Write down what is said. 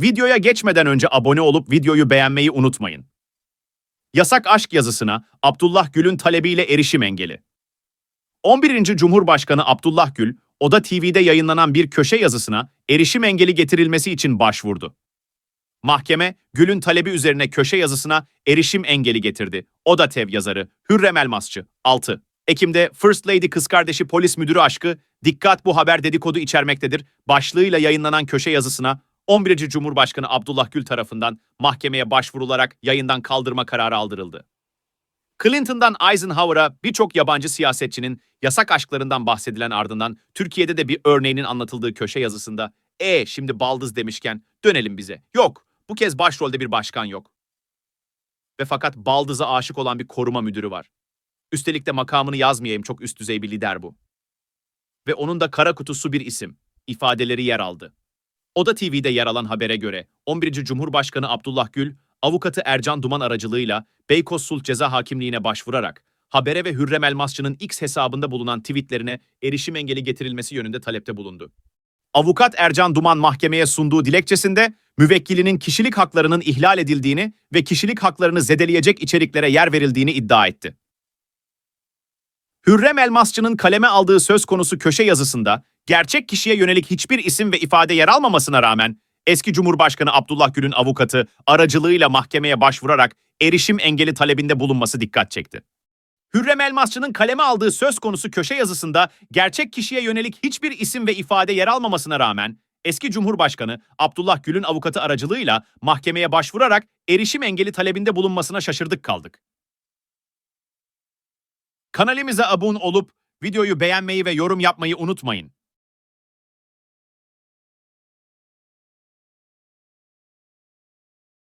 Videoya geçmeden önce abone olup videoyu beğenmeyi unutmayın. Yasak aşk yazısına Abdullah Gül'ün talebiyle erişim engeli. 11. Cumhurbaşkanı Abdullah Gül, Oda TV'de yayınlanan bir köşe yazısına erişim engeli getirilmesi için başvurdu. Mahkeme, Gül'ün talebi üzerine köşe yazısına erişim engeli getirdi. Oda TEV yazarı Hürrem Elmasçı 6. Ekim'de First Lady kız kardeşi polis müdürü aşkı, dikkat bu haber dedikodu içermektedir, başlığıyla yayınlanan köşe yazısına 11. Cumhurbaşkanı Abdullah Gül tarafından mahkemeye başvurularak yayından kaldırma kararı aldırıldı. Clinton'dan Eisenhower'a birçok yabancı siyasetçinin yasak aşklarından bahsedilen ardından Türkiye'de de bir örneğinin anlatıldığı köşe yazısında e şimdi baldız demişken dönelim bize. Yok, bu kez başrolde bir başkan yok. Ve fakat baldıza aşık olan bir koruma müdürü var. Üstelik de makamını yazmayayım çok üst düzey bir lider bu. Ve onun da kara kutusu bir isim. İfadeleri yer aldı. Oda TV'de yer alan habere göre 11. Cumhurbaşkanı Abdullah Gül, avukatı Ercan Duman aracılığıyla Beykoz Sulh Ceza Hakimliğine başvurarak Habere ve Hürrem Elmasçı'nın X hesabında bulunan tweetlerine erişim engeli getirilmesi yönünde talepte bulundu. Avukat Ercan Duman mahkemeye sunduğu dilekçesinde müvekkilinin kişilik haklarının ihlal edildiğini ve kişilik haklarını zedeleyecek içeriklere yer verildiğini iddia etti. Hürrem Elmasçı'nın kaleme aldığı söz konusu köşe yazısında gerçek kişiye yönelik hiçbir isim ve ifade yer almamasına rağmen eski Cumhurbaşkanı Abdullah Gül'ün avukatı aracılığıyla mahkemeye başvurarak erişim engeli talebinde bulunması dikkat çekti. Hürrem Elmasçı'nın kaleme aldığı söz konusu köşe yazısında gerçek kişiye yönelik hiçbir isim ve ifade yer almamasına rağmen eski Cumhurbaşkanı Abdullah Gül'ün avukatı aracılığıyla mahkemeye başvurarak erişim engeli talebinde bulunmasına şaşırdık kaldık. Kanalimize abone olup videoyu beğenmeyi ve yorum yapmayı unutmayın.